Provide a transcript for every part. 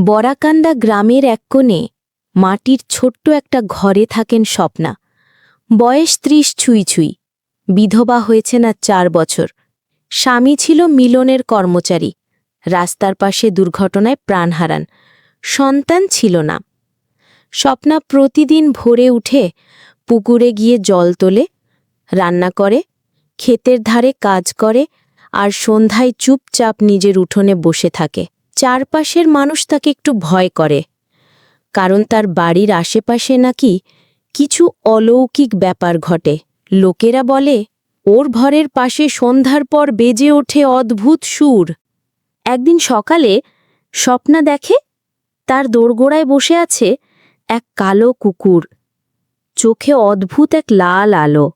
বরাকান্দা গ্রামের এক কোণে মাটির ছোট্ট একটা ঘরে থাকেন স্বপ্না। বয়স ত্রিশ ছুঁই ছুঁই। বিধবা হয়েছে না চার বছর। স্বামী ছিল মিলনের কর্মচারী। রাস্তার পাশে দুর্ঘটনায় প্রাণ হারান। সন্তান ছিল না। স্বপ্না প্রতিদিন ভোরে উঠে পুকুরে গিয়ে জল তোলে, রান্না করে, ক্ষেতের ধারে কাজ করে আর সন্ধ্যায় চুপচাপ নিজের উঠোনে বসে থাকে। চারপাশের মানুষ তাকে একটু ভয় করে, কারণ তার বাড়ির আশেপাশে নাকি কিছু অলৌকিক ব্যাপার ঘটে। লোকেরা বলে, ওর ঘরের পাশে সন্ধ্যার পর বেজে ওঠে অদ্ভুত সুর। একদিন সকালে স্বপ্না দেখে তার দোরগোড়ায় বসে আছে এক কালো কুকুর। চোখে অদ্ভুত এক লাল আলো।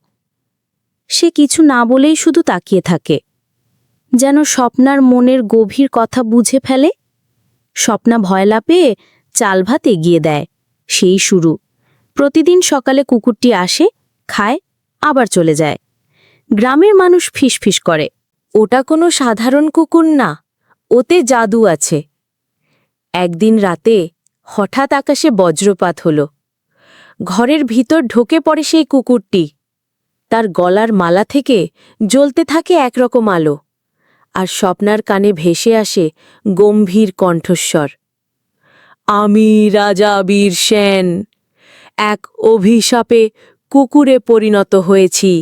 সে কিছু না বলেই শুধু তাকিয়ে থাকে। যেন স্বপ্নার মনের গভীর কথা বুঝে ফেলে। স্বপ্না ভয়লা পেয়ে চাল ভাত এগিয়ে দেয়। সেই শুরু। প্রতিদিন সকালে কুকুরটি আসে, খায়, আবার চলে যায়। গ্রামের মানুষ ফিসফিস করে। ওটা কোনো সাধারণ কুকুর না। ওতে জাদু আছে। একদিন রাতে হঠাৎ আকাশে বজ্রপাত হল। ঘরের ভিতর ঢোকে পড়ে সেই কুকুরটি। তার গলার মালা থেকে জ্বলতে থাকে একরকম আলো। আর স্বপ্নার কানে ভেসে আসে গম্ভীর কণ্ঠস্বর। আমি রাজা বীর সেন। এক অভিশাপে কুকুরে পরিণত হয়েছি।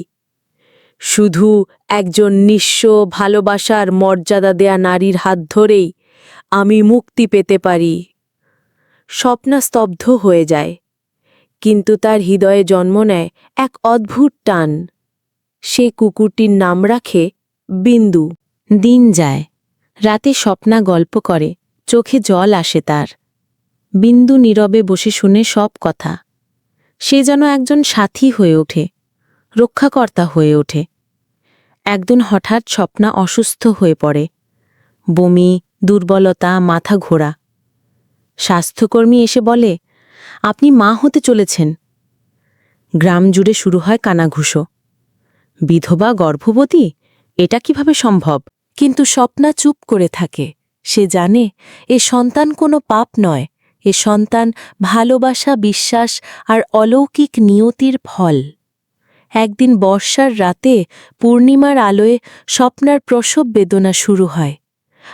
শুধু একজন নিঃস্ব ভালোবাসার মর্যাদা দেয়া নারীর হাত ধরেই আমি মুক্তি পেতে পারি। স্বপ্না স্তব্ধ হয়ে যায়, কিন্তু তার হৃদয়ে জন্ম নেয় এক অদ্ভুত টান। সে কুকুরটির নাম রাখে বিন্দু। দিন যায়। রাতে স্বপ্না গল্প করে, চোখে জল আসে তার। বিন্দু নীরবে বসে শুনে সব কথা। সে যেন একজন সাথী হয়ে ওঠে, রক্ষাকর্তা হয়ে ওঠে। একদিন হঠাৎ স্বপ্না অসুস্থ হয়ে পড়ে। বমি, দুর্বলতা, মাথা ঘোরা। স্বাস্থ্যকর্মী এসে বলে, আপনি মা হতে চলেছেন। গ্রাম জুড়ে শুরু হয় কানাঘুষো। বিধবা গর্ভবতী? এটা কীভাবে সম্ভব? কিন্তু স্বপ্না চুপ করে থাকে। সে জানে, এ সন্তান কোনো পাপ নয়। এ সন্তান ভালোবাসা, বিশ্বাস আর অলৌকিক নিয়তির ফল। একদিন বর্ষার রাতে পূর্ণিমার আলোয় স্বপ্নার প্রসব বেদনা শুরু হয়।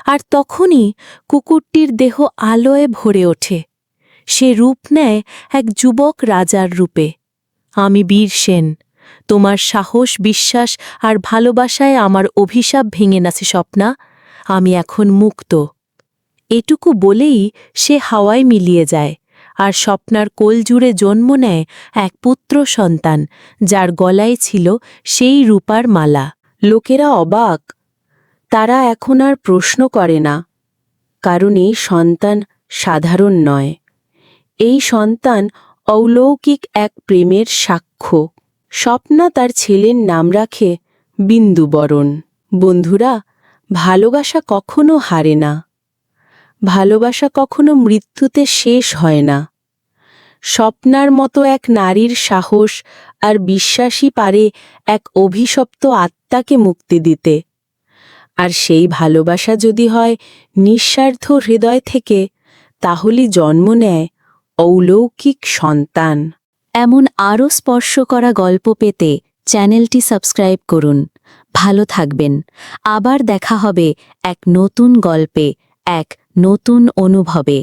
আর তখনই কুকুরটির দেহ আলোয় ভরে ওঠে। সে রূপ নেয় এক যুবক রাজার রূপে। আমি বীর সেন। তোমার সাহস, বিশ্বাস আর ভালোবাসায় আমার অভিশাপ ভেঙে নাছে স্বপ্না, আমি এখন মুক্ত। এটুকু বলেই সে হাওয়ায় মিলিয়ে যায় আর স্বপ্নার কোল জুড়ে জন্ম নেয় এক পুত্র সন্তান, যার গলায় ছিল সেই রূপার মালা। লোকেরা অবাক, তারা এখন আর প্রশ্ন করে না, কারণ এই সন্তান সাধারণ নয়। এই সন্তান অলৌকিক এক প্রেমের সাক্ষ্য। স্বপ্না তার ছেলের নাম রাখে বিন্দুবরণ। বন্ধুরা, ভালোবাসা কখনো হারে না। ভালোবাসা কখনো মৃত্যুতে শেষ হয় না। স্বপ্নার মতো এক নারীর সাহস আর বিশ্বাসই পারে এক অভিশপ্ত আত্মাকে মুক্তি দিতে। আর সেই ভালোবাসা যদি হয় নিঃস্বার্থ হৃদয় থেকে, তাহলে জন্ম নেয় অলৌকিক সন্তান। এমন আরও স্পর্শ করা গল্প পেতে চ্যানেলটি সাবস্ক্রাইব করুন। ভালো থাকবেন। আবার দেখা হবে এক নতুন গল্পে, এক নতুন অনুভবে।